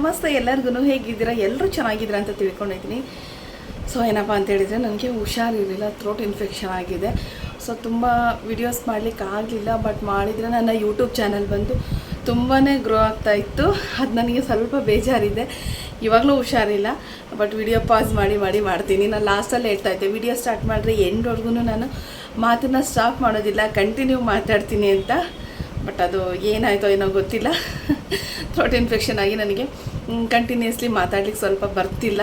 ನಮಸ್ತೆ ಎಲ್ಲರಿಗೂ ಹೇಗಿದ್ದೀರಾ? ಎಲ್ಲರೂ ಚೆನ್ನಾಗಿದ್ದೀರಾ ಅಂತ ತಿಳ್ಕೊಂಡಿದ್ದೀನಿ ಸೊ ಏನಪ್ಪ ಅಂತ ಹೇಳಿದರೆ, ನನಗೆ ಹುಷಾರಿರಲಿಲ್ಲ ಥ್ರೋಟ್ ಇನ್ಫೆಕ್ಷನ್ ಆಗಿದೆ. ಸೊ ತುಂಬ ವಿಡಿಯೋಸ್ ಮಾಡಲಿಕ್ಕೆ ಆಗಲಿಲ್ಲ ಬಟ್ ಮಾಡಿದರೆ ನನ್ನ ಯೂಟ್ಯೂಬ್ ಚಾನಲ್ ಬಂದು ತುಂಬಾ ಗ್ರೋ ಆಗ್ತಾ ಇತ್ತು. ಅದು ನನಗೆ ಸ್ವಲ್ಪ ಬೇಜಾರಿದೆ. ಇವಾಗಲೂ ಹುಷಾರಿಲ್ಲ ಬಟ್ ವಿಡಿಯೋ ಪಾಸ್ ಮಾಡಿ ಮಾಡಿ ಮಾಡ್ತೀನಿ. ನಾನು ಲಾಸ್ಟಲ್ಲಿ ಹೇಳ್ತಾ ಇದ್ದೆ ವಿಡಿಯೋ ಸ್ಟಾರ್ಟ್ ಮಾಡಿದ್ರೆ ಎಂಡ್ವರೆಗೂ ನಾನು ಮಾತನ್ನು ಸ್ಟಾಪ್ ಮಾಡೋದಿಲ್ಲ ಕಂಟಿನ್ಯೂ ಮಾತಾಡ್ತೀನಿ ಅಂತ. ಬಟ್ ಅದು ಏನಾಯಿತೋ ಏನೋ ಗೊತ್ತಿಲ್ಲ. ಥ್ರೋಟ್ ಇನ್ಫೆಕ್ಷನ್ ಆಗಿ ನನಗೆ ಕಂಟಿನ್ಯೂಸ್ಲಿ ಮಾತಾಡ್ಲಿಕ್ಕೆ ಸ್ವಲ್ಪ ಬರ್ತಿಲ್ಲ.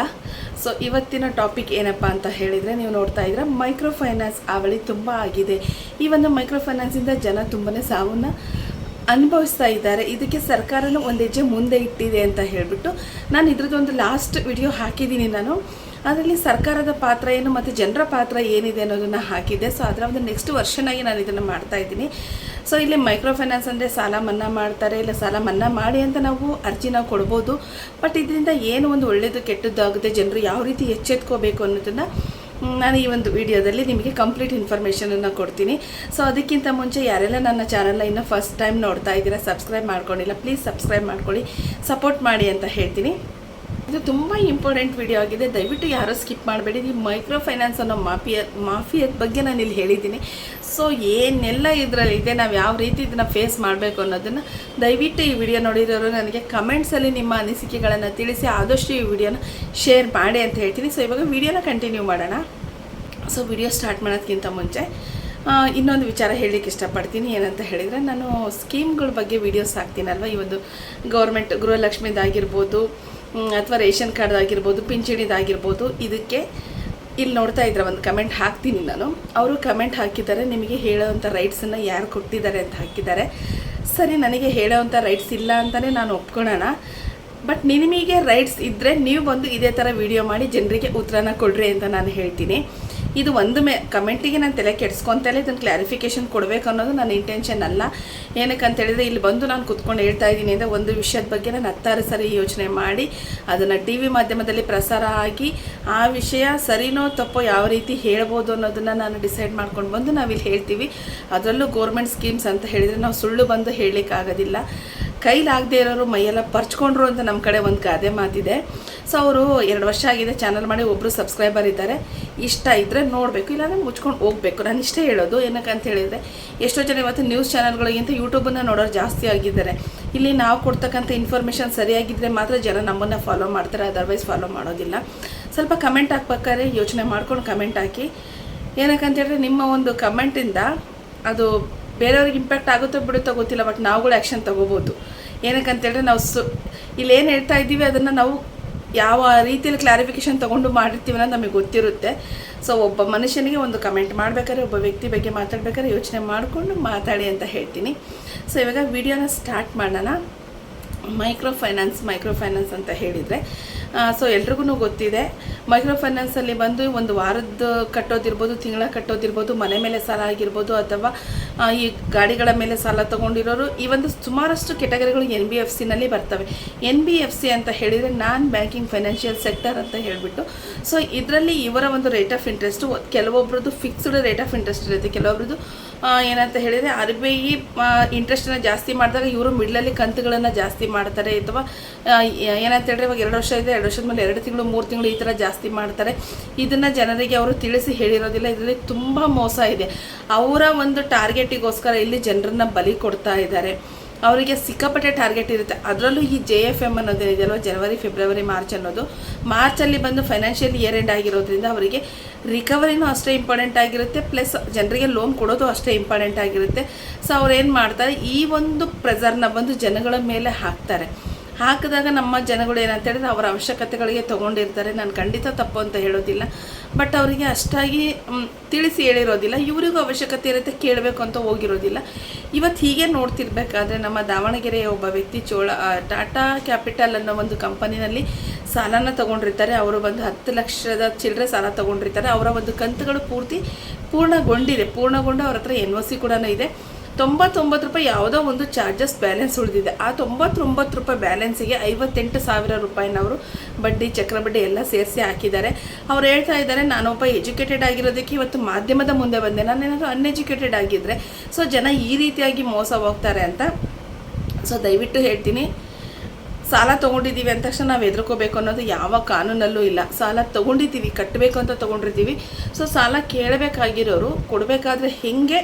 ಸೊ ಇವತ್ತಿನ ಟಾಪಿಕ್ ಏನಪ್ಪ ಅಂತ ಹೇಳಿದರೆ ನೀವು ನೋಡ್ತಾ ಇದ್ದೀರ ಮೈಕ್ರೋ ಫೈನಾನ್ಸ್ ಅವಳಿ ತುಂಬ ಆಗಿದೆ. ಈ ಒಂದು ಮೈಕ್ರೋ ಫೈನಾನ್ಸಿಂದ ಜನ ತುಂಬಾ ಸಾವನ್ನ ಅನುಭವಿಸ್ತಾ ಇದ್ದಾರೆ. ಇದಕ್ಕೆ ಸರ್ಕಾರನೂ ಒಂದು ಹೆಜ್ಜೆ ಮುಂದೆ ಇಟ್ಟಿದೆ ಅಂತ ಹೇಳಿಬಿಟ್ಟು ನಾನು ಇದ್ರದ್ದೊಂದು ಲಾಸ್ಟ್ ವಿಡಿಯೋ ಹಾಕಿದ್ದೀನಿ ನಾನು. ಅದರಲ್ಲಿ ಸರ್ಕಾರದ ಪಾತ್ರ ಏನು ಮತ್ತು ಜನರ ಪಾತ್ರ ಏನಿದೆ ಅನ್ನೋದನ್ನು ಹಾಕಿದ್ದೆ. ಸೊ ಅದರ ಒಂದು ನೆಕ್ಸ್ಟ್ ವರ್ಷನಾಗಿ ನಾನು ಇದನ್ನು ಮಾಡ್ತಾ ಇದ್ದೀನಿ. ಸೊ ಇಲ್ಲಿ ಮೈಕ್ರೋ ಫೈನಾನ್ಸ್ ಅಂದರೆ ಸಾಲ ಮನ್ನಾ ಮಾಡ್ತಾರೆ, ಇಲ್ಲ ಸಾಲ ಮನ್ನಾ ಮಾಡಿ ಅಂತ ನಾವು ಅರ್ಜಿನ ಕೊಡ್ಬೋದು. ಬಟ್ ಇದರಿಂದ ಏನು ಒಂದು ಒಳ್ಳೆಯದು ಕೆಟ್ಟದ್ದಾಗುತ್ತೆ, ಜನರು ಯಾವ ರೀತಿ ಎಚ್ಚೆತ್ಕೋಬೇಕು ಅನ್ನೋದನ್ನು ನಾನು ಈ ಒಂದು ವಿಡಿಯೋದಲ್ಲಿ ನಿಮಗೆ ಕಂಪ್ಲೀಟ್ ಇನ್ಫಾರ್ಮೇಷನನ್ನು ಕೊಡ್ತೀನಿ. ಸೊ ಅದಕ್ಕಿಂತ ಮುಂಚೆ ಯಾರೆಲ್ಲ ನನ್ನ ಚಾನಲ್ನ ಇನ್ನು ಫಸ್ಟ್ ಟೈಮ್ ನೋಡ್ತಾ ಇದ್ದೀರಾ ಸಬ್ಸ್ಕ್ರೈಬ್ ಮಾಡ್ಕೊಂಡಿಲ್ಲ ಪ್ಲೀಸ್ ಸಬ್ಸ್ಕ್ರೈಬ್ ಮಾಡ್ಕೊಳ್ಳಿ ಸಪೋರ್ಟ್ ಮಾಡಿ ಅಂತ ಹೇಳ್ತೀನಿ. ಇದು ತುಂಬ ಇಂಪಾರ್ಟೆಂಟ್ ವಿಡಿಯೋ ಆಗಿದೆ. ದಯವಿಟ್ಟು ಯಾರೂ ಸ್ಕಿಪ್ ಮಾಡಬೇಡಿ. ಈ ಮೈಕ್ರೋ ಫೈನಾನ್ಸ್ ಅನ್ನೋ ಮಾಫಿಯ, ಮಾಫಿಯದ ಬಗ್ಗೆ ನಾನು ಇಲ್ಲಿ ಹೇಳಿದ್ದೀನಿ. ಸೊ ಏನೆಲ್ಲ ಇದರಲ್ಲಿ ಇದೆ, ನಾವು ಯಾವ ರೀತಿ ಇದನ್ನು ಫೇಸ್ ಮಾಡಬೇಕು ಅನ್ನೋದನ್ನು ದಯವಿಟ್ಟು ಈ ವಿಡಿಯೋ ನೋಡಿರೋರು ನನಗೆ ಕಮೆಂಟ್ಸಲ್ಲಿ ನಿಮ್ಮ ಅನಿಸಿಕೆಗಳನ್ನು ತಿಳಿಸಿ, ಆದಷ್ಟು ಈ ವಿಡಿಯೋನ ಶೇರ್ ಮಾಡಿ ಅಂತ ಹೇಳ್ತೀನಿ. ಸೊ ಇವಾಗ ವಿಡಿಯೋನ ಕಂಟಿನ್ಯೂ ಮಾಡೋಣ. ಸೊ ವಿಡಿಯೋ ಸ್ಟಾರ್ಟ್ ಮಾಡೋದಕ್ಕಿಂತ ಮುಂಚೆ ಇನ್ನೊಂದು ವಿಚಾರ ಹೇಳಲಿಕ್ಕೆ ಇಷ್ಟಪಡ್ತೀನಿ. ಏನಂತ ಹೇಳಿದರೆ, ನಾನು ಸ್ಕೀಮ್ಗಳ ಬಗ್ಗೆ ವೀಡಿಯೋಸ್ ಹಾಕ್ತೀನಲ್ವ? ಈ ಒಂದು ಗೌರ್ಮೆಂಟ್ ಗೃಹಲಕ್ಷ್ಮಿದಾಗಿರ್ಬೋದು ಅಥವಾ ರೇಷನ್ ಕಾರ್ಡ್ದಾಗಿರ್ಬೋದು ಪಿಂಚಣಿದಾಗಿರ್ಬೋದು ಇದಕ್ಕೆ ಇಲ್ಲಿ ನೋಡ್ತಾ ಇದ್ರೆ ಒಂದು ಕಮೆಂಟ್ ಹಾಕ್ತೀನಿ ನಾನು. ಅವರು ಕಮೆಂಟ್ ಹಾಕಿದ್ದಾರೆ, ನಿಮಗೆ ಹೇಳೋವಂಥ ರೈಟ್ಸನ್ನು ಯಾರು ಕೊಟ್ಟಿದ್ದಾರೆ ಅಂತ ಹಾಕಿದ್ದಾರೆ. ಸರಿ, ನನಗೆ ಹೇಳೋವಂಥ ರೈಟ್ಸ್ ಇಲ್ಲ ಅಂತಲೇ ನಾನು ಒಪ್ಕೊಳ್ಳೋಣ ಬಟ್ ನಿಮಗೆ ರೈಟ್ಸ್ ಇದ್ದರೆ ನೀವು ಬಂದು ಇದೇ ಥರ ವಿಡಿಯೋ ಮಾಡಿ, ಜನರಿಗೆ ಉತ್ತರನ ಕೊಡ್ರಿ ಅಂತ ನಾನು ಹೇಳ್ತೀನಿ. ಇದು ಒಂದು ಮೇ ಕಮೆಂಟಿಗೆ ನಾನು ತಲೆ ಕೆಡ್ಸ್ಕೊತಲೇ ಇದನ್ನು ಕ್ಲಾರಿಫಿಕೇಶನ್ ಕೊಡಬೇಕು ಅನ್ನೋದು ನನ್ನ ಇಂಟೆನ್ಷನ್ ಅಲ್ಲ. ಏನಕ್ಕೆ ಅಂತ ಹೇಳಿದರೆ, ಇಲ್ಲಿ ಬಂದು ನಾನು ಕುತ್ಕೊಂಡು ಹೇಳ್ತಾ ಇದ್ದೀನಿ ಅಂದರೆ ಒಂದು ವಿಷಯದ ಬಗ್ಗೆ ನಾನು ಹತ್ತಾರು ಸರಿ ಯೋಚನೆ ಮಾಡಿ, ಅದನ್ನು ಟಿ ವಿ ಮಾಧ್ಯಮದಲ್ಲಿ ಪ್ರಸಾರ ಆಗಿ, ಆ ವಿಷಯ ಸರಿನೋ ತಪ್ಪೋ ಯಾವ ರೀತಿ ಹೇಳ್ಬೋದು ಅನ್ನೋದನ್ನು ನಾನು ಡಿಸೈಡ್ ಮಾಡ್ಕೊಂಡು ಬಂದು ನಾವಿಲ್ಲಿ ಹೇಳ್ತೀವಿ. ಅದರಲ್ಲೂ ಗೋರ್ಮೆಂಟ್ ಸ್ಕೀಮ್ಸ್ ಅಂತ ಹೇಳಿದರೆ ನಾವು ಸುಳ್ಳು ಬಂದು ಹೇಳಲಿಕ್ಕಾಗೋದಿಲ್ಲ. ಕೈಲಾಗದೇ ಇರೋರು ಮೈಯೆಲ್ಲ ಪರ್ಚ್ಕೊಂಡ್ರು ಅಂತ ನಮ್ಮ ಕಡೆ ಒಂದು ಗಾದೆ ಮಾತಿದೆ. ಸೊ ಅವರು ಎರಡು ವರ್ಷ ಆಗಿದೆ ಚಾನಲ್ ಮಾಡಿ ಒಬ್ಬರು ಸಬ್ಸ್ಕ್ರೈಬರ್ ಇದ್ದಾರೆ. ಇಷ್ಟ ಇದ್ದರೆ ನೋಡಬೇಕು, ಇಲ್ಲಾಂದರೆ ಮುಚ್ಕೊಂಡು ಹೋಗಬೇಕು. ನಾನು ಇಷ್ಟೇ ಹೇಳೋದು, ಏನಕ್ಕೆ ಅಂತ ಹೇಳಿದರೆ, ಎಷ್ಟೋ ಜನ ಇವತ್ತು ನ್ಯೂಸ್ ಚಾನಲ್ಗಳಿಗಿಂತ ಯೂಟ್ಯೂಬನ್ನು ನೋಡೋರು ಜಾಸ್ತಿ ಆಗಿದ್ದಾರೆ. ಇಲ್ಲಿ ನಾವು ಕೊಡ್ತಕ್ಕಂಥ ಇನ್ಫಾರ್ಮೇಷನ್ ಸರಿಯಾಗಿದ್ದರೆ ಮಾತ್ರ ಜನ ನಮ್ಮನ್ನು ಫಾಲೋ ಮಾಡ್ತಾರೆ ಅದರ್ವೈಸ್ ಫಾಲೋ ಮಾಡೋದಿಲ್ಲ. ಸ್ವಲ್ಪ ಕಮೆಂಟ್ ಹಾಕ್ಬೇಕಾದ್ರೆ ಯೋಚನೆ ಮಾಡ್ಕೊಂಡು ಕಮೆಂಟ್ ಹಾಕಿ. ಏನಕ್ಕೆ ಅಂತ ನಿಮ್ಮ ಒಂದು ಕಮೆಂಟಿಂದ ಅದು ಬೇರೆಯವ್ರಿಗೆ ಇಂಪ್ಯಾಕ್ಟ್ ಆಗುತ್ತೋ ಬಿಡುತ್ತೋ ಗೊತ್ತಿಲ್ಲ ಬಟ್ ನಾವುಗಳು ಆ್ಯಕ್ಷನ್ ತೊಗೋಬೋದು. ಏನಕ್ಕೆ ಅಂತೇಳಿದ್ರೆ ನಾವು ಸು ಏನು ಹೇಳ್ತಾ ಇದ್ದೀವಿ, ಅದನ್ನು ನಾವು ಯಾವ ರೀತಿಯಲ್ಲಿ ಕ್ಲಾರಿಫಿಕೇಷನ್ ತೊಗೊಂಡು ಮಾಡಿರ್ತೀವಿ ಅನ್ನೋದು ನಮಗೆ ಗೊತ್ತಿರುತ್ತೆ. ಸೊ ಒಬ್ಬ ಮನುಷ್ಯನಿಗೆ ಒಂದು ಕಮೆಂಟ್ ಮಾಡಬೇಕಾದ್ರೆ, ಒಬ್ಬ ವ್ಯಕ್ತಿ ಬಗ್ಗೆ ಮಾತಾಡ್ಬೇಕಾದ್ರೆ ಯೋಚನೆ ಮಾಡಿಕೊಂಡು ಮಾತಾಡಿ ಅಂತ ಹೇಳ್ತೀನಿ. ಸೊ ಇವಾಗ ವಿಡಿಯೋನ ಸ್ಟಾರ್ಟ್ ಮಾಡೋಣ. ಮೈಕ್ರೋ ಫೈನಾನ್ಸ್ ಮೈಕ್ರೋ ಫೈನಾನ್ಸ್ ಅಂತ ಹೇಳಿದರೆ ಸೊ ಎಲ್ರಿಗೂ ಗೊತ್ತಿದೆ. ಮೈಕ್ರೋ ಫೈನಾನ್ಸಲ್ಲಿ ಬಂದು ಒಂದು ವಾರದ ಕಟ್ಟೋದಿರ್ಬೋದು, ತಿಂಗಳ ಕಟ್ಟೋದಿರ್ಬೋದು, ಮನೆ ಮೇಲೆ ಸಾಲ ಆಗಿರ್ಬೋದು, ಅಥವಾ ಈ ಗಾಡಿಗಳ ಮೇಲೆ ಸಾಲ ತೊಗೊಂಡಿರೋರು, ಈ ಒಂದು ಸುಮಾರಷ್ಟು ಕೆಟಗರಿಗಳು ಎನ್ ಬಿ ಎಫ್ ಸಿನಲ್ಲಿ ಬರ್ತವೆ. ಎನ್ ಬಿ ಎಫ್ ಸಿ ಅಂತ ಹೇಳಿದರೆ ನಾನ್ ಬ್ಯಾಂಕಿಂಗ್ ಫೈನಾನ್ಷಿಯಲ್ ಸೆಕ್ಟರ್ ಅಂತ ಹೇಳಿಬಿಟ್ಟು ಸೊ ಇದರಲ್ಲಿ ಇವರ ಒಂದು ರೇಟ್ ಆಫ್ ಇಂಟ್ರೆಸ್ಟು, ಕೆಲವೊಬ್ರದ್ದು ಫಿಕ್ಸ್ಡ್ ರೇಟ್ ಆಫ್ ಇಂಟ್ರೆಸ್ಟ್ ಇರುತ್ತೆ, ಕೆಲವೊಬ್ರದ್ದು ಏನಂತ ಹೇಳಿದರೆ ಆರ್ ಬಿ ಐ ಇಂಟ್ರೆಸ್ಟನ್ನು ಜಾಸ್ತಿ ಮಾಡಿದಾಗ ಇವರು ಮಿಡ್ಲಲ್ಲಿ ಕಂತುಗಳನ್ನು ಜಾಸ್ತಿ ಮಾಡ್ತಾರೆ ಅಥವಾ ಏನಂತ ಹೇಳಿದ್ರೆ ಇವಾಗ ಎರಡು ವರ್ಷ ಇದೆ, ಎರಡು ವರ್ಷದ ಮೇಲೆ ಎರಡು ತಿಂಗಳು, ಮೂರು ತಿಂಗಳು ಈ ಥರ ಜಾಸ್ತಿ ಮಾಡ್ತಾರೆ. ಇದನ್ನು ಜನರಿಗೆ ಅವರು ತಿಳಿಸಿ ಹೇಳಿರೋದಿಲ್ಲ. ಇದರಲ್ಲಿ ತುಂಬ ಮೋಸ ಇದೆ. ಅವರ ಒಂದು ಟಾರ್ಗೆಟಿಗೋಸ್ಕರ ಇಲ್ಲಿ ಜನರನ್ನ ಬಲಿ ಕೊಡ್ತಾ ಇದ್ದಾರೆ. ಅವರಿಗೆ ಸಿಕ್ಕಾಪಟ್ಟೆ ಟಾರ್ಗೆಟ್ ಇರುತ್ತೆ. ಅದರಲ್ಲೂ ಈ ಜೆ ಎಫ್ ಎಂ ಅನ್ನೋದೇನಿದೆಯಲ್ವ ಜನವರಿ ಫೆಬ್ರವರಿ ಮಾರ್ಚ್ ಅನ್ನೋದು. ಮಾರ್ಚಲ್ಲಿ ಬಂದು ಫೈನಾನ್ಷಿಯಲ್ ಇಯರ್ ಎಂಡ್ ಆಗಿರೋದ್ರಿಂದ ಅವರಿಗೆ ರಿಕವರಿನೂ ಅಷ್ಟೇ ಇಂಪಾರ್ಟೆಂಟ್ ಆಗಿರುತ್ತೆ. ಪ್ಲಸ್ ಜನರಿಗೆ ಲೋನ್ ಕೊಡೋದು ಅಷ್ಟೇ ಇಂಪಾರ್ಟೆಂಟ್ ಆಗಿರುತ್ತೆ. ಸೊ ಅವ್ರು ಏನು ಮಾಡ್ತಾರೆ? ಈ ಒಂದು ಪ್ರೆಸರ್ನ ಬಂದು ಜನಗಳ ಮೇಲೆ ಹಾಕ್ತಾರೆ. ಹಾಕಿದಾಗ ನಮ್ಮ ಜನಗಳು ಏನಂತ ಹೇಳಿದ್ರೆ ಅವರ ಅವಶ್ಯಕತೆಗಳಿಗೆ ತೊಗೊಂಡಿರ್ತಾರೆ. ನಾನು ಖಂಡಿತ ತಪ್ಪು ಅಂತ ಹೇಳೋದಿಲ್ಲ. ಬಟ್ ಅವರಿಗೆ ಅಷ್ಟಾಗಿ ತಿಳಿಸಿ ಹೇಳಿರೋದಿಲ್ಲ. ಇವರಿಗೂ ಅವಶ್ಯಕತೆ ಇರುತ್ತೆ, ಕೇಳಬೇಕು ಅಂತ ಹೋಗಿರೋದಿಲ್ಲ. ಇವತ್ತು ಹೀಗೆ ನೋಡ್ತಿರ್ಬೇಕಾದ್ರೆ ನಮ್ಮ ದಾವಣಗೆರೆಯ ಒಬ್ಬ ವ್ಯಕ್ತಿ ಚೋಳ ಟಾಟಾ ಕ್ಯಾಪಿಟಲ್ ಅನ್ನೋ ಒಂದು ಕಂಪನಿನಲ್ಲಿ ಸಾಲನ ತಗೊಂಡಿರ್ತಾರೆ. ಅವರು ಬಂದು ಹತ್ತು ಲಕ್ಷದ ಚಿಲ್ಲರೆ ಸಾಲ ತಗೊಂಡಿರ್ತಾರೆ. ಅವರ ಒಂದು ಕಂತುಗಳು ಪೂರ್ತಿ ಪೂರ್ಣಗೊಂಡಿದೆ. ಪೂರ್ಣಗೊಂಡು ಅವ್ರ ಹತ್ರ ಎನ್ ಒ ಸಿ ಕೂಡ ಇದೆ. ತೊಂಬತ್ತೊಂಬತ್ತು ರೂಪಾಯಿ ಯಾವುದೋ ಒಂದು ಚಾರ್ಜಸ್ ಬ್ಯಾಲೆನ್ಸ್ ಉಳಿದಿದೆ. ಆ ತೊಂಬತ್ತೊಂಬತ್ತು ರೂಪಾಯಿ ಬ್ಯಾಲೆನ್ಸಿಗೆ ಐವತ್ತೆಂಟು ಸಾವಿರ ರೂಪಾಯಿನ ಅವರು ಬಡ್ಡಿ ಚಕ್ರಬಡ್ಡಿ ಎಲ್ಲ ಸೇರಿಸಿ ಹಾಕಿದ್ದಾರೆ. ಅವ್ರು ಹೇಳ್ತಾ ಇದ್ದಾರೆ, ನಾನೊಬ್ಬ ಎಜುಕೇಟೆಡ್ ಆಗಿರೋದಕ್ಕೆ ಇವತ್ತು ಮಾಧ್ಯಮದ ಮುಂದೆ ಬಂದೆ. ನಾನೇನಾದರೂ ಅನ್ಎಜುಕೇಟೆಡ್ ಆಗಿದ್ದರೆ ಸೊ ಜನ ಈ ರೀತಿಯಾಗಿ ಮೋಸ ಹೋಗ್ತಾರೆ ಅಂತ. ಸೊ ದಯವಿಟ್ಟು ಹೇಳ್ತೀನಿ, ಸಾಲ ತೊಗೊಂಡಿದ್ದೀವಿ ಅಂದ ತಕ್ಷಣ ನಾವು ಎದುರ್ಕೋಬೇಕು ಅನ್ನೋದು ಯಾವ ಕಾನೂನಲ್ಲೂ ಇಲ್ಲ. ಸಾಲ ತೊಗೊಂಡಿದ್ದೀವಿ ಕಟ್ಟಬೇಕು ಅಂತ ತೊಗೊಂಡಿರ್ತೀವಿ ಸೊ ಸಾಲ ಕೇಳಬೇಕಾಗಿರೋರು ಕೊಡಬೇಕಾದ್ರೆ ಹೆಂಗೆ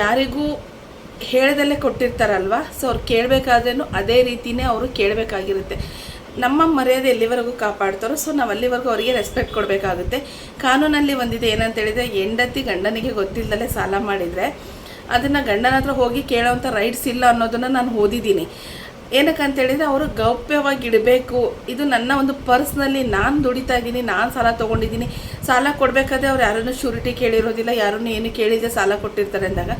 ಯಾರಿಗೂ ಹೇಳ್ದಲ್ಲೇ ಕೊಟ್ಟಿರ್ತಾರಲ್ವ? ಸೊ ಅವ್ರು ಕೇಳಬೇಕಾದ್ರೂ ಅದೇ ರೀತಿನೇ ಅವರು ಕೇಳಬೇಕಾಗಿರುತ್ತೆ. ನಮ್ಮ ಮರ್ಯಾದೆ ಎಲ್ಲಿವರೆಗೂ ಕಾಪಾಡ್ತಾರೋ ಸೊ ನಾವು ಅಲ್ಲಿವರೆಗೂ ಅವರಿಗೆ ರೆಸ್ಪೆಕ್ಟ್ ಕೊಡಬೇಕಾಗುತ್ತೆ. ಕಾನೂನಲ್ಲಿ ಒಂದಿದೆ, ಏನಂತ ಹೇಳಿದರೆ, ಹೆಂಡತಿ ಗಂಡನಿಗೆ ಗೊತ್ತಿಲ್ಲದಲ್ಲೇ ಸಾಲ ಮಾಡಿದರೆ, ಅದನ್ನು ಗಂಡನ ಹತ್ರ ಹೋಗಿ ಕೇಳೋವಂಥ ರೈಟ್ಸ್ ಇಲ್ಲ ಅನ್ನೋದನ್ನು ನಾನು ಓದಿದ್ದೀನಿ. ಏನಕ್ಕೆ ಅಂತ ಹೇಳಿದರೆ ಅವರು ಗೌಪ್ಯವಾಗಿ ಇಡಬೇಕು. ಇದು ನನ್ನ ಒಂದು ಪರ್ಸ್ನಲ್ಲಿ ನಾನು ದುಡಿತಾ ಇದ್ದೀನಿ, ನಾನು ಸಾಲ ತೊಗೊಂಡಿದ್ದೀನಿ. ಸಾಲ ಕೊಡಬೇಕಾದ್ರೆ ಅವ್ರು ಯಾರನ್ನು ಶೂರಿಟಿ ಕೇಳಿರೋದಿಲ್ಲ, ಯಾರನ್ನು ಏನು ಕೇಳಿದೆ ಸಾಲ ಕೊಟ್ಟಿರ್ತಾರೆ ಅಂದಾಗ,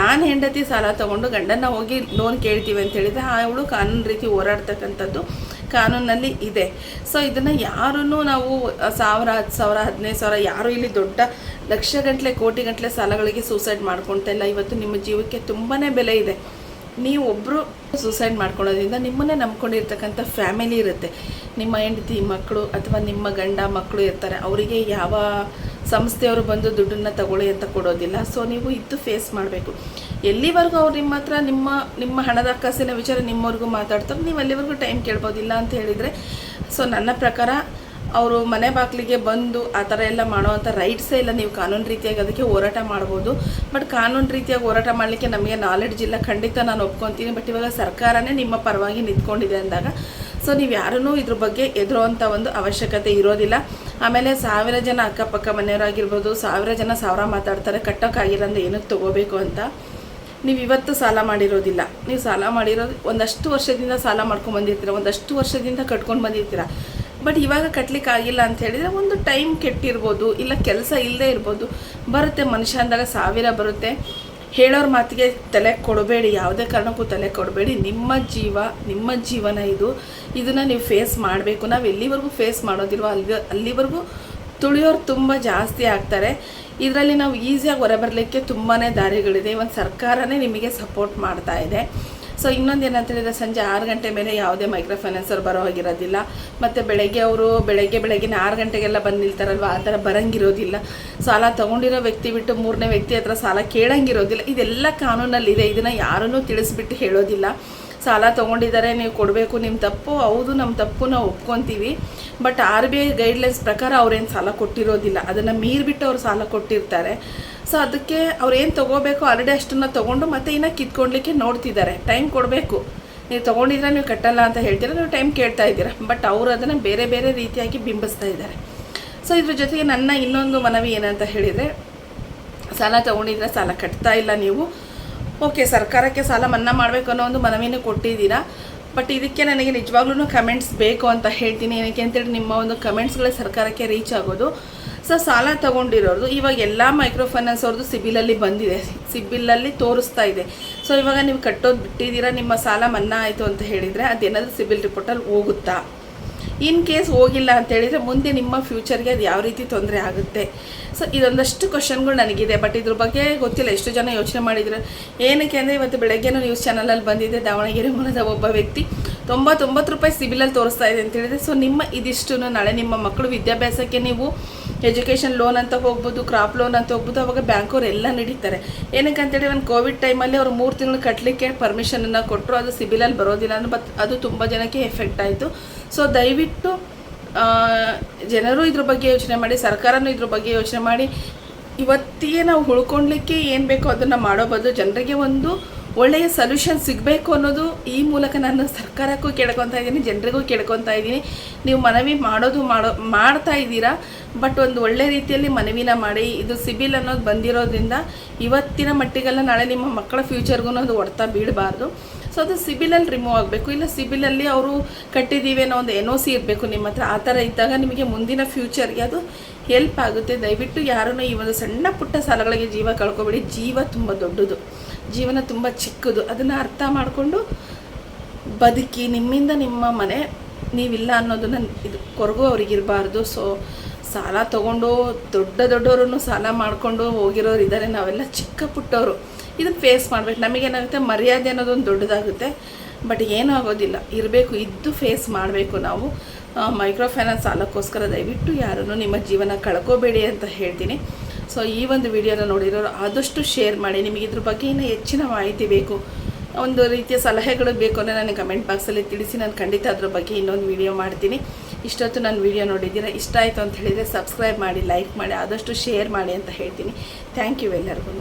ನಾನು ಹೆಂಡತಿ ಸಾಲ ತೊಗೊಂಡು ಗಂಡನ ಹೋಗಿ ಲೋನ್ ಕೇಳ್ತೀವಿ ಅಂತ ಹೇಳಿದರೆ ಅವಳು ಕಾನೂನು ರೀತಿ ಹೋರಾಡ್ತಕ್ಕಂಥದ್ದು ಕಾನೂನಲ್ಲಿ ಇದೆ. ಸೊ ಇದನ್ನು ಯಾರೂ ನಾವು ಸಾವಿರ, ಹತ್ತು ಸಾವಿರ, ಹದಿನೈದು ಸಾವಿರ, ಯಾರೂ ಇಲ್ಲಿ ದೊಡ್ಡ ಕೋಟಿ ಗಂಟಲೆ ಸಾಲಗಳಿಗೆ ಸೂಸೈಡ್ ಮಾಡ್ಕೊಳ್ತಾ ಇಲ್ಲ. ಇವತ್ತು ನಿಮ್ಮ ಜೀವಕ್ಕೆ ತುಂಬಾ ಬೆಲೆ ಇದೆ. ನೀವು ಒಬ್ಬರು ಸೂಸೈಡ್ ಮಾಡ್ಕೊಳ್ಳೋದ್ರಿಂದ ನಿಮ್ಮನ್ನೇ ನಂಬ್ಕೊಂಡಿರ್ತಕ್ಕಂಥ ಫ್ಯಾಮಿಲಿ ಇರುತ್ತೆ. ನಿಮ್ಮ ಹೆಂಡತಿ, ಮಕ್ಕಳು ಅಥವಾ ನಿಮ್ಮ ಗಂಡ, ಮಕ್ಕಳು ಇರ್ತಾರೆ. ಅವರಿಗೆ ಯಾವ ಸಂಸ್ಥೆಯವರು ಬಂದು ದುಡ್ಡನ್ನು ತಗೊಳ್ಳಿ ಅಂತ ಕೊಡೋದಿಲ್ಲ. ಸೊ ನೀವು ಇದ್ದು ಫೇಸ್ ಮಾಡಬೇಕು. ಎಲ್ಲಿವರೆಗೂ ಅವ್ರು ನಿಮ್ಮ ಹತ್ರ ನಿಮ್ಮ ನಿಮ್ಮ ಹಣದ ಕಾಸಿನ ವಿಚಾರ ನಿಮ್ಮವ್ರಿಗೂ ಮಾತಾಡ್ತಾರೆ. ನೀವು ಅಲ್ಲಿವರೆಗೂ ಟೈಮ್ ಕೇಳ್ಬೋದಿಲ್ಲ ಅಂತ ಹೇಳಿದರೆ ಸೊ ನನ್ನ ಪ್ರಕಾರ ಅವರು ಮನೆ ಬಾಗಿಲಿಗೆ ಬಂದು ಆ ಥರ ಎಲ್ಲ ಮಾಡೋವಂಥ ರೈಟ್ಸೇ ಇಲ್ಲ. ನೀವು ಕಾನೂನು ರೀತಿಯಾಗಿ ಅದಕ್ಕೆ ಹೋರಾಟ ಮಾಡ್ಬೋದು. ಬಟ್ ಕಾನೂನು ರೀತಿಯಾಗಿ ಹೋರಾಟ ಮಾಡಲಿಕ್ಕೆ ನಮಗೆ ನಾಲೆಡ್ಜ್ ಇಲ್ಲ. ಖಂಡಿತ ನಾನು ಒಪ್ಕೊತೀನಿ. ಬಟ್ ಇವಾಗ ಸರ್ಕಾರನೇ ನಿಮ್ಮ ಪರವಾಗಿ ನಿಂತ್ಕೊಂಡಿದೆ ಅಂದಾಗ, ಸೊ ನೀವು ಯಾರೂ ಇದ್ರ ಬಗ್ಗೆ ಎದುರುವಂಥ ಒಂದು ಅವಶ್ಯಕತೆ ಇರೋದಿಲ್ಲ. ಆಮೇಲೆ ಸಾವಿರ ಜನ ಅಕ್ಕಪಕ್ಕ ಮನೆಯವರಾಗಿರ್ಬೋದು, ಸಾವಿರ ಜನ ಸಾವಿರ ಮಾತಾಡ್ತಾರೆ ಕಟ್ಟೋಕ್ಕಾಗಿಲ್ಲ ಅಂದರೆ ಏನಕ್ಕೆ ತೊಗೋಬೇಕು ಅಂತ. ನೀವು ಇವತ್ತು ಸಾಲ ಮಾಡಿರೋದಿಲ್ಲ. ನೀವು ಸಾಲ ಮಾಡಿರೋದು ಒಂದಷ್ಟು ವರ್ಷದಿಂದ ಸಾಲ ಮಾಡ್ಕೊಂಡು ಬಂದಿರ್ತೀರ, ಒಂದಷ್ಟು ವರ್ಷದಿಂದ ಕಟ್ಕೊಂಡು ಬಂದಿರ್ತೀರ. ಬಟ್ ಇವಾಗ ಕಟ್ಲಿಕ್ಕೆ ಆಗಿಲ್ಲ ಅಂತ ಹೇಳಿದರೆ ಒಂದು ಟೈಮ್ ಕೆಟ್ಟಿರ್ಬೋದು, ಇಲ್ಲ ಕೆಲಸ ಇಲ್ಲದೆ ಇರ್ಬೋದು, ಬರುತ್ತೆ. ಮನುಷ್ಯ ಅಂದಾಗ ಸಾವಿರ ಬರುತ್ತೆ. ಹೇಳೋರ ಮಾತಿಗೆ ತಲೆ ಕೊಡಬೇಡಿ, ಯಾವುದೇ ಕಾರಣಕ್ಕೂ ತಲೆ ಕೊಡಬೇಡಿ. ನಿಮ್ಮ ಜೀವ, ನಿಮ್ಮ ಜೀವನ ಇದು. ಇದನ್ನು ನೀವು ಫೇಸ್ ಮಾಡಬೇಕು. ನಾವು ಎಲ್ಲಿವರೆಗೂ ಫೇಸ್ ಮಾಡೋದಿಲ್ವೋ, ಅಲ್ಲಿ, ಅಲ್ಲಿವರೆಗೂ ತುಳಿಯೋರು ತುಂಬ ಜಾಸ್ತಿ ಆಗ್ತಾರೆ. ಇದರಲ್ಲಿ ನಾವು ಈಸಿಯಾಗಿ ಹೊರಬರಲಿಕ್ಕೆ ತುಂಬಾ ದಾರಿಗಳಿದೆ. ಇವನ್ ಸರ್ಕಾರನೇ ನಿಮಗೆ ಸಪೋರ್ಟ್ ಮಾಡ್ತಾ ಇದೆ. ಸೊ ಇನ್ನೊಂದು ಏನಂತ ಹೇಳಿದ್ರೆ ಸಂಜೆ ಆರು ಗಂಟೆ ಮೇಲೆ ಯಾವುದೇ ಮೈಕ್ರೋ ಫೈನಾನ್ಸರ್ ಬರೋ ಹಾಗಿರೋದಿಲ್ಲ. ಮತ್ತು ಬೆಳಗ್ಗೆ ಅವರು ಬೆಳಗ್ಗೆ ಬೆಳಗ್ಗೆನ ಆರು ಗಂಟೆಗೆಲ್ಲ ಬಂದು ನಿಲ್ತಾರಲ್ವ? ಆ ಥರ ಬರಂಗಿರೋದಿಲ್ಲ. ಸಾಲ ತೊಗೊಂಡಿರೋ ವ್ಯಕ್ತಿ ಬಿಟ್ಟು ಮೂರನೇ ವ್ಯಕ್ತಿ ಹತ್ರ ಸಾಲ ಕೇಳಂಗಿರೋದಿಲ್ಲ. ಇದೆಲ್ಲ ಕಾನೂನಲ್ಲಿದೆ. ಇದನ್ನು ಯಾರನ್ನೂ ತಿಳಿಸ್ಬಿಟ್ಟು ಹೇಳೋದಿಲ್ಲ. ಸಾಲ ತೊಗೊಂಡಿದ್ದಾರೆ, ನೀವು ಕೊಡಬೇಕು ನಿಮ್ಮ ತಪ್ಪು, ಹೌದು ನಮ್ಮ ತಪ್ಪು ನಾವು ಒಪ್ಕೊತೀವಿ. But R B I guidelines ಪ್ರಕಾರ ಅವ್ರೇನು ಸಾಲ ಕೊಟ್ಟಿರೋದಿಲ್ಲ. ಅದನ್ನು ಮೀರಿಬಿಟ್ಟು ಅವ್ರು ಸಾಲ ಕೊಟ್ಟಿರ್ತಾರೆ. ಸೊ ಅದಕ್ಕೆ ಅವ್ರು ಏನು ತೊಗೋಬೇಕು ಆಲ್ರೆಡಿ ಅಷ್ಟನ್ನು ತೊಗೊಂಡು ಮತ್ತೆ ಇನ್ನೂ ಕಿತ್ಕೊಳ್ಲಿಕ್ಕೆ ನೋಡ್ತಿದ್ದಾರೆ. ಟೈಮ್ ಕೊಡಬೇಕು. ನೀವು ತೊಗೊಂಡಿದ್ರೆ ನೀವು ಕಟ್ಟಲ್ಲ ಅಂತ ಹೇಳ್ತೀರ? ನೀವು ಟೈಮ್ ಕೇಳ್ತಾ ಇದ್ದೀರಾ? ಬಟ್ ಅವರು ಅದನ್ನು ಬೇರೆ ಬೇರೆ ರೀತಿಯಾಗಿ ಬಿಂಬಿಸ್ತಾ ಇದ್ದಾರೆ. ಸೊ ಇದ್ರ ಜೊತೆಗೆ ನನ್ನ ಇನ್ನೊಂದು ಮನವಿ ಏನಂತ ಹೇಳಿದರೆ, ಸಾಲ ತೊಗೊಂಡಿದ್ರೆ ಸಾಲ ಕಟ್ತಾ ಇಲ್ಲ ನೀವು. ಓಕೆ ಸರ್ಕಾರಕ್ಕೆ ಸಾಲ ಮನ್ನಾ ಮಾಡಬೇಕು ಅನ್ನೋ ಒಂದು ಮನವಿನೂ ಕೊಟ್ಟಿದ್ದೀರಾ? ಬಟ್ ಇದಕ್ಕೆ ನನಗೆ ನಿಜವಾಗ್ಲೂ ಕಮೆಂಟ್ಸ್ ಬೇಕು ಅಂತ ಹೇಳ್ತೀನಿ. ಏನಕ್ಕೆ ಅಂತೇಳಿ ನಿಮ್ಮ ಒಂದು ಕಮೆಂಟ್ಸ್ಗಳೇ ಸರ್ಕಾರಕ್ಕೆ ರೀಚ್ ಆಗೋದು. ಸೊ ಸಾಲ ತಗೊಂಡಿರೋದು ಇವಾಗ ಎಲ್ಲ ಮೈಕ್ರೋ ಫೈನಾನ್ಸ್ ಅವ್ರದ್ದು ಸಿಬಿಲಲ್ಲಿ ಬಂದಿದೆ. ಸಿಬಿಲಲ್ಲಿ ತೋರಿಸ್ತಾ ಇದೆ. ಸೊ ಇವಾಗ ನೀವು ಕಟ್ಟೋದು ಬಿಟ್ಟಿದ್ದೀರಾ, ನಿಮ್ಮ ಸಾಲ ಮನ್ನಾ ಆಯಿತು ಅಂತ ಹೇಳಿದರೆ ಅದೇನಾದರೂ ಸಿಬಿಲ್ ರಿಪೋರ್ಟಲ್ಲಿ ಹೋಗುತ್ತಾ? ಇನ್ ಕೇಸ್ ಹೋಗಿಲ್ಲ ಅಂತ ಹೇಳಿದರೆ ಮುಂದೆ ನಿಮ್ಮ ಫ್ಯೂಚರ್ಗೆ ಅದು ಯಾವ ರೀತಿ ತೊಂದರೆ ಆಗುತ್ತೆ? ಸೊ ಇದೊಂದಷ್ಟು ಕ್ವಶನ್ಗಳು ನನಗಿದೆ. ಬಟ್ ಇದ್ರ ಬಗ್ಗೆ ಗೊತ್ತಿಲ್ಲ. ಎಷ್ಟು ಜನ ಯೋಚನೆ ಮಾಡಿದ್ರು. ಏನಕ್ಕೆ ಅಂದರೆ ಇವತ್ತು ಬೆಳಗ್ಗೆನೂ ನ್ಯೂಸ್ ಚಾನಲಲ್ಲಿ ಬಂದಿದೆ, ದಾವಣಗೆರೆ ಮೂಲದ ಒಬ್ಬ ವ್ಯಕ್ತಿ. ತೊಂಬತ್ತೊಂಬತ್ತು ರೂಪಾಯಿ ಸಿಬಿಲಲ್ಲಿ ತೋರಿಸ್ತಾ ಇದೆ ಅಂತ ಹೇಳಿದ್ರೆ ಸೊ ನಿಮ್ಮ ಇದಿಷ್ಟು ನಾಳೆ ನಿಮ್ಮ ಮಕ್ಕಳು ವಿದ್ಯಾಭ್ಯಾಸಕ್ಕೆ ನೀವು ಎಜುಕೇಷನ್ ಲೋನ್ ಅಂತ ಹೋಗ್ಬೋದು, ಕ್ರಾಪ್ ಲೋನ್ ಅಂತ ಹೋಗ್ಬೋದು, ಅವಾಗ ಬ್ಯಾಂಕವ್ರು ಎಲ್ಲ ನಡೀತಾರೆ. ಏನಕ್ಕೆ ಅಂತೇಳಿ ಒಂದು ಕೋವಿಡ್ ಟೈಮಲ್ಲಿ ಅವ್ರು ಮೂರು ತಿಂಗಳು ಕಟ್ಟಲಿಕ್ಕೆ ಪರ್ಮಿಷನನ್ನು ಕೊಟ್ಟರು ಅದು ಸಿಬಿಲಲ್ಲಿ ಬರೋದಿಲ್ಲ ಅನ್ನೋ ಬಟ್ ಅದು ತುಂಬ ಜನಕ್ಕೆ ಎಫೆಕ್ಟ್ ಆಯಿತು. ಸೊ ದಯವಿಟ್ಟು ಜನರು ಇದ್ರ ಬಗ್ಗೆ ಯೋಚನೆ ಮಾಡಿ, ಸರ್ಕಾರನೂ ಇದ್ರ ಬಗ್ಗೆ ಯೋಚನೆ ಮಾಡಿ. ಇವತ್ತಿಗೆ ನಾವು ಉಳ್ಕೊಳ್ಲಿಕ್ಕೆ ಏನು ಬೇಕೋ ಅದನ್ನು ಮಾಡೋ ಬದಲು ಜನರಿಗೆ ಒಂದು ಒಳ್ಳೆಯ ಸೊಲ್ಯೂಷನ್ ಸಿಗಬೇಕು ಅನ್ನೋದು ಈ ಮೂಲಕ ನಾನು ಸರ್ಕಾರಕ್ಕೂ ಕೇಳ್ಕೊತಾ ಇದ್ದೀನಿ, ಜನರಿಗೂ ಕೇಳ್ಕೊತಾ ಇದ್ದೀನಿ. ನೀವು ಮನವಿ ಮಾಡೋದು ಮಾಡೋ, ಮಾಡ್ತಾ ಇದ್ದೀರಾ ಬಟ್ ಒಂದು ಒಳ್ಳೆ ರೀತಿಯಲ್ಲಿ ಮನವಿನ ಮಾಡಿ. ಇದು ಸಿಬಿಲ್ ಅನ್ನೋದು ಬಂದಿರೋದ್ರಿಂದ ಇವತ್ತಿನ ಮಟ್ಟಿಗೆಲ್ಲ ನಾಳೆ ನಿಮ್ಮ ಮಕ್ಕಳ ಫ್ಯೂಚರ್ಗೂ ಅದು ಹೊಡ್ತಾ ಬೀಳಬಾರ್ದು. ಸೊ ಅದು ಸಿಬಿಲಲ್ಲಿ ರಿಮೂವ್ ಆಗಬೇಕು. ಇಲ್ಲ ಸಿಬಿಲಲ್ಲಿ ಅವರು ಕಟ್ಟಿದ್ದೀವಿ ಅನ್ನೋ ಒಂದು ಎನ್ ಒ ಸಿ ಇರಬೇಕು ನಿಮ್ಮ ಹತ್ರ. ಆ ಥರ ಇದ್ದಾಗ ನಿಮಗೆ ಮುಂದಿನ ಫ್ಯೂಚರ್ಗೆ ಅದು ಹೆಲ್ಪ್ ಆಗುತ್ತೆ. ದಯವಿಟ್ಟು ಯಾರೂ ಈ ಒಂದು ಸಣ್ಣ ಪುಟ್ಟ ಸಾಲಗಳಿಗೆ ಜೀವ ಕಳ್ಕೊಬೇಡಿ. ಜೀವ ತುಂಬ ದೊಡ್ಡದು. ಜೀವನ ತುಂಬ ಚಿಕ್ಕದು. ಅದನ್ನು ಅರ್ಥ ಮಾಡಿಕೊಂಡು ಬದುಕಿ ನಿಮ್ಮಿಂದ ನಿಮ್ಮ ಮನೆ ನೀವಿಲ್ಲ ಅನ್ನೋದನ್ನು ಇದು ಕೊರಗು ಅವ್ರಿಗಿರಬಾರ್ದು ಸೊ ಸಾಲ ತಗೊಂಡು ದೊಡ್ಡ ದೊಡ್ಡವರನ್ನು ಸಾಲ ಮಾಡಿಕೊಂಡು ಹೋಗಿರೋರು ಇದ್ದಾರೆ ನಾವೆಲ್ಲ ಚಿಕ್ಕ ಪುಟ್ಟವರು. ಇದನ್ನು ಫೇಸ್ ಮಾಡಬೇಕು. ನಮಗೇನಾಗುತ್ತೆ ಮರ್ಯಾದೆ ಅನ್ನೋದೊಂದು ದೊಡ್ಡದಾಗುತ್ತೆ. ಬಟ್ ಏನೂ ಆಗೋದಿಲ್ಲ. ಇರಬೇಕು. ಇದ್ದು ಫೇಸ್ ಮಾಡಬೇಕು ನಾವು. ಮೈಕ್ರೋ ಫೈನಾನ್ಸ್ ಸಾಲಕ್ಕೋಸ್ಕರ ದಯವಿಟ್ಟು ಯಾರನ್ನು ನಿಮ್ಮ ಜೀವನ ಕಳ್ಕೋಬೇಡಿ ಅಂತ ಹೇಳ್ತೀನಿ. ಸೊ ಈ ಒಂದು ವಿಡಿಯೋನ ನೋಡಿರೋರು ಆದಷ್ಟು ಶೇರ್ ಮಾಡಿ, ನಿಮಗೆ ಇದ್ರ ಬಗ್ಗೆ ಇನ್ನೂ ಹೆಚ್ಚಿನ ಮಾಹಿತಿ ಬೇಕು, ಒಂದು ರೀತಿಯ ಸಲಹೆಗಳು ಬೇಕು ಅಂದರೆ ನನಗೆ ಕಮೆಂಟ್ ಬಾಕ್ಸಲ್ಲಿ ತಿಳಿಸಿ, ನಾನು ಖಂಡಿತ ಅದ್ರ ಬಗ್ಗೆ ಇನ್ನೊಂದು ವಿಡಿಯೋ ಮಾಡ್ತೀನಿ. ಇಷ್ಟೊತ್ತು ನಾನು ವಿಡಿಯೋ ನೋಡಿದ್ದೀರಾ, ಇಷ್ಟ ಆಯಿತು ಅಂತ ಹೇಳಿದರೆ ಸಬ್ಸ್ಕ್ರೈಬ್ ಮಾಡಿ, ಲೈಕ್ ಮಾಡಿ, ಆದಷ್ಟು ಶೇರ್ ಮಾಡಿ ಅಂತ ಹೇಳ್ತೀನಿ. ಥ್ಯಾಂಕ್ ಯು ಎಲ್ಲರಿಗೂ.